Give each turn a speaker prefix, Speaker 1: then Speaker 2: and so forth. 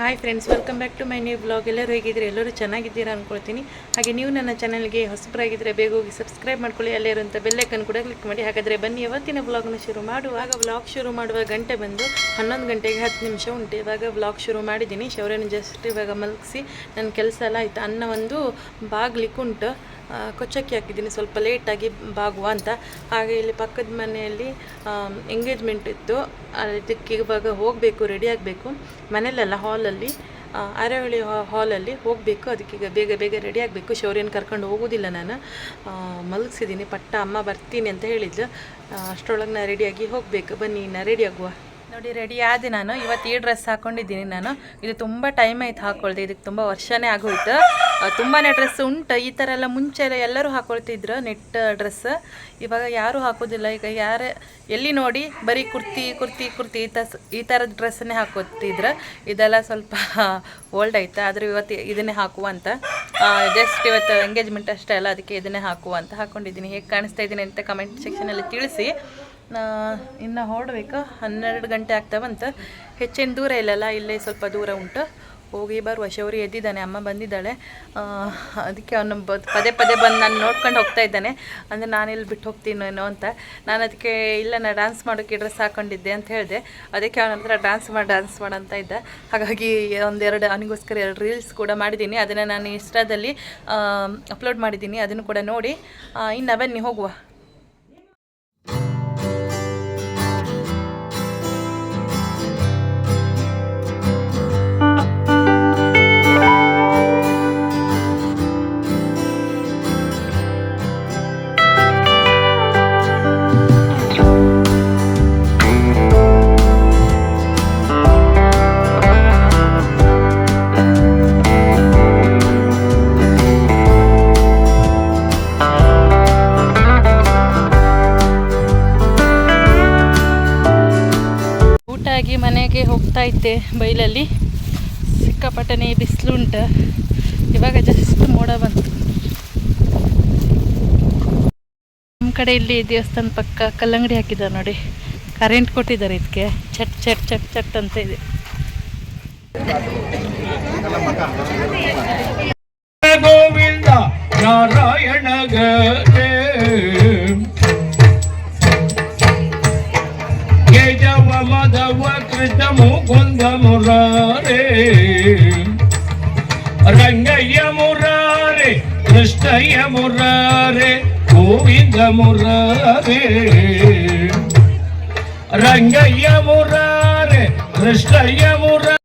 Speaker 1: Hi friends welcome back to my new blog ಎಲ್ಲರೂ ಹೇಗಿದ್ದೀರಿ? ಎಲ್ಲರೂ ಚೆನ್ನಾಗಿದ್ದೀರಾ ಅಂದ್ಕೊಳ್ತೀನಿ ಹಾಗೆ ನೀವು ನನ್ನ ಚಾನಲ್ಗೆ ಹೊಸಬರಾಗಿದ್ದರೆ ಬೇಗ ಹೋಗಿ ಸಬ್ಸ್ಕ್ರೈಬ್ ಮಾಡ್ಕೊಳ್ಳಿ. ಅಲ್ಲೇ ಇರುವಂಥ ಬೆಲ್ಲೈಕನ್ ಕೂಡ ಕ್ಲಿಕ್ ಮಾಡಿ. ಹಾಗಾದರೆ ಬನ್ನಿ ಇವತ್ತಿನ ಬ್ಲಾಗ್ನ ಶುರು ಮಾಡುವಾಗ ಬ್ಲಾಗ್ ಶುರು ಮಾಡುವ ಗಂಟೆ ಬಂದು ಹನ್ನೊಂದು ಗಂಟೆಗೆ ಹತ್ತು ನಿಮಿಷ ಉಂಟು. ಇವಾಗ ಬ್ಲಾಗ್ ಶುರು ಮಾಡಿದ್ದೀನಿ. ಶೌರ್ಯನ ಜಸ್ಟ್ ಇವಾಗ ಮಲಗಿಸಿ ನನ್ನ ಕೆಲಸ ಎಲ್ಲ ಆಯಿತು. ಅನ್ನ ಒಂದು ಬಾಗ್ಲಿಕ್ಕೆ ಉಂಟು. ಆ, ಕೊಚ್ಚಕ್ಕಿ ಹಾಕಿದ್ದೀನಿ. ಸ್ವಲ್ಪ ಲೇಟಾಗಿ ಬಾಗುವ ಅಂತ. ಹಾಗೆ ಇಲ್ಲಿ ಪಕ್ಕದ ಮನೆಯಲ್ಲಿ ಎಂಗೇಜ್ಮೆಂಟ್ ಇತ್ತು. ಅದಕ್ಕೆ ಇವಾಗ ಹೋಗಬೇಕು ರೆಡಿ ಆಗಬೇಕು. ಮನೆಯಲ್ಲ ಹಾಲಲ್ಲಿ ಅರವಳ್ಳಿ ಹಾಲಲ್ಲಿ ಹೋಗಬೇಕು. ಅದಕ್ಕೆ ಈಗ ಬೇಗ ಬೇಗ ರೆಡಿ ಆಗಬೇಕು. ಶೌರ್ಯನ ಕರ್ಕೊಂಡು ಹೋಗೋದಿಲ್ಲ ನಾನು. ಮಲಗಿಸಿದ್ದೀನಿ ಪಟ್ಟ ಅಮ್ಮ ಬರ್ತೀನಿ ಅಂತ ಹೇಳಿದ್ಲು. ಅಷ್ಟರೊಳಗೆ ನಾನು ರೆಡಿಯಾಗಿ ಹೋಗಬೇಕು. ಬನ್ನಿ ನಾ ರೆಡಿ ಆಗುವ. ನೋಡಿ ರೆಡಿ ಆದೆ ನಾನು. ಇವತ್ತು ಈ ಡ್ರೆಸ್ ಹಾಕೊಂಡಿದ್ದೀನಿ ನಾನು. ಇದು ತುಂಬ ಟೈಮ್ ಆಯ್ತು ಹಾಕ್ಕೊಳ್ದೆ ಇದಕ್ಕೆ ತುಂಬ ವರ್ಷನೇ ಆಗೋಯ್ತು. ತುಂಬಾ ಡ್ರೆಸ್ ಉಂಟು. ಈ ಥರ ಎಲ್ಲ ಮುಂಚೆ ಎಲ್ಲ ಎಲ್ಲರೂ ಹಾಕೊಳ್ತಿದ್ರು ನೆಟ್ ಡ್ರೆಸ್ ಇವಾಗ ಯಾರೂ ಹಾಕೋದಿಲ್ಲ. ಈಗ ಯಾರೇ, ಎಲ್ಲಿ ನೋಡಿ ಬರೀ ಕುರ್ತಿ ಕುರ್ತಿ ಕುರ್ತಿ ಈ ಥರ ಈ ಥರದ ಡ್ರೆಸ್ಸನ್ನೇ ಹಾಕೋತಿದ್ರು. ಇದೆಲ್ಲ ಸ್ವಲ್ಪ ಓಲ್ಡ್ ಆಯ್ತು. ಆದರೆ ಇವತ್ತು ಇದನ್ನೇ ಹಾಕುವ ಅಂತ. ಜಸ್ಟ್ ಇವತ್ತು ಎಂಗೇಜ್ಮೆಂಟ್ ಅಷ್ಟೇ ಅಲ್ಲ. ಅದಕ್ಕೆ ಇದನ್ನೇ ಹಾಕುವ ಅಂತ ಹಾಕೊಂಡಿದ್ದೀನಿ. ಹೇಗೆ ಕಾಣಿಸ್ತಾ ಇದ್ದೀನಿ ಅಂತ ಕಮೆಂಟ್ ಸೆಕ್ಷನಲ್ಲಿ ತಿಳಿಸಿ. ಇನ್ನು ಹೊರಡ್ಬೇಕು. ಹನ್ನೆರಡು ಗಂಟೆ ಆಗ್ತಾವಂತ. ಹೆಚ್ಚೇನು ದೂರ ಇಲ್ಲಲ್ಲ, ಇಲ್ಲೇ ಸ್ವಲ್ಪ ದೂರ ಉಂಟು. ಹೋಗಿ ಬರುವ. ಶೌರಿ ಎದ್ದಿದ್ದಾನೆ, ಅಮ್ಮ ಬಂದಿದ್ದಾಳೆ. ಅದಕ್ಕೆ ಅವನು ಬ- ಪದೇ ಪದೇ ಬಂದು ನಾನು ನೋಡ್ಕೊಂಡು ಹೋಗ್ತಾ ಇದ್ದಾನೆ. ಅಂದರೆ ನಾನು ಇಲ್ಲಿ ಬಿಟ್ಟು ಹೋಗ್ತೀನೇನೋ ಅಂತ. ನಾನು ಅದಕ್ಕೆ ಇಲ್ಲ ನಾನು ಡ್ಯಾನ್ಸ್ ಮಾಡೋಕ್ಕೆ ಡ್ರೆಸ್ ಹಾಕೊಂಡಿದ್ದೆ ಅಂತ ಹೇಳಿದೆ. ಅದಕ್ಕೆ ಅವನ ಹತ್ರ ಡ್ಯಾನ್ಸ್ ಮಾಡಿ ಡ್ಯಾನ್ಸ್ ಮಾಡಂತ ಇದ್ದ. ಹಾಗಾಗಿ ಒಂದೆರಡು, ಅವನಿಗೋಸ್ಕರ ಎರಡು ರೀಲ್ಸ್ ಕೂಡ ಮಾಡಿದ್ದೀನಿ. ಅದನ್ನು ನಾನು ಇನ್ಸ್ಟಾದಲ್ಲಿ ಅಪ್ಲೋಡ್ ಮಾಡಿದ್ದೀನಿ. ಅದನ್ನು ಕೂಡ ನೋಡಿ. ಇನ್ನು ಬನ್ನಿ, ಹೋಗುವ. ಹೋಗ್ತಾ ಇದ್ದೆ ಬೈಲಲ್ಲಿ ಸಿಕ್ಕಾಪಟ್ಟನೆ ಬಿಸಿಲುಂಟು ಇವಾಗ ಜಸ್ಟ್ ಮೋಡ ಬಂತು. ನಮ್ಮ ಕಡೆ ಇಲ್ಲಿ ದೇವಸ್ಥಾನ ಪಕ್ಕ ಕಲ್ಲಂಗಡಿ ಹಾಕಿದ್ದಾರೆ ನೋಡಿ. ಕರೆಂಟ್ ಕೊಟ್ಟಿದ್ದಾರೆ ಇದಕ್ಕೆ. ಚಟ್ ಚಟ್ ಚಟ್ ಚಟ್ ಅಂತ ಇದೆ.
Speaker 2: ಗೋವಿಂದ ನಾರಾಯಣ అయ్య మురారే గోవింద మురారే రంగయ్య మురారే కృష్ణయ్య మురారే